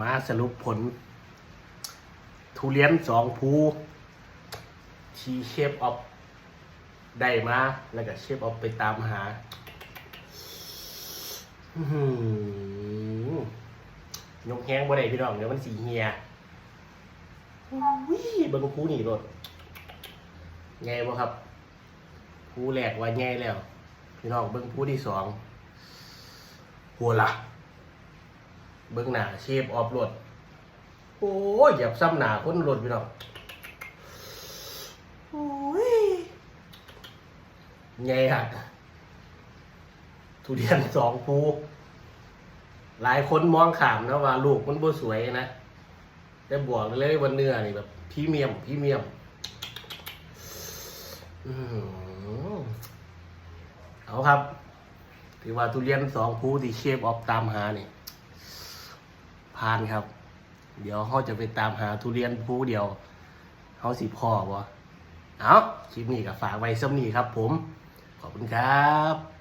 มาสรุปผล ทุเรียนสองภูทีเชฟออฟได้มาแล้วก็เชฟออฟไปตามหาอื้อหือยกแห้งบ่ได้พี่น้องเดี๋ยวมันสีเฮียอุ้ยเบิ่งภูนี่รถไงบ่ครับภูแรกว่าไงแล้ว พี่น้องเบิ่งภูที่สองหัวละ เบิ่งหน้าเชฟออฟรถโอ้ยเหยียบซ้ำหนาคนรถพี่น้องโอ้ยไงฮะทุเรียนสองภูหลายคนมองขามนะว่า ลูกมันบ่สวยนะแต่บวกเลยวันเนื้อนี่แบบพรีเมียมพรีเมียมอเอาครับ ถือว่าทุเรียนสองภูที่เชฟออฟตามหานี่านครับ เดี๋ยวเขาจะไปตามหาทุเรียนผู้เดียวเขาสิพ่อวะเอาคลิปนี้ก็ฝากไว้ซ้ำนี้ครับผม ขอบคุณครับ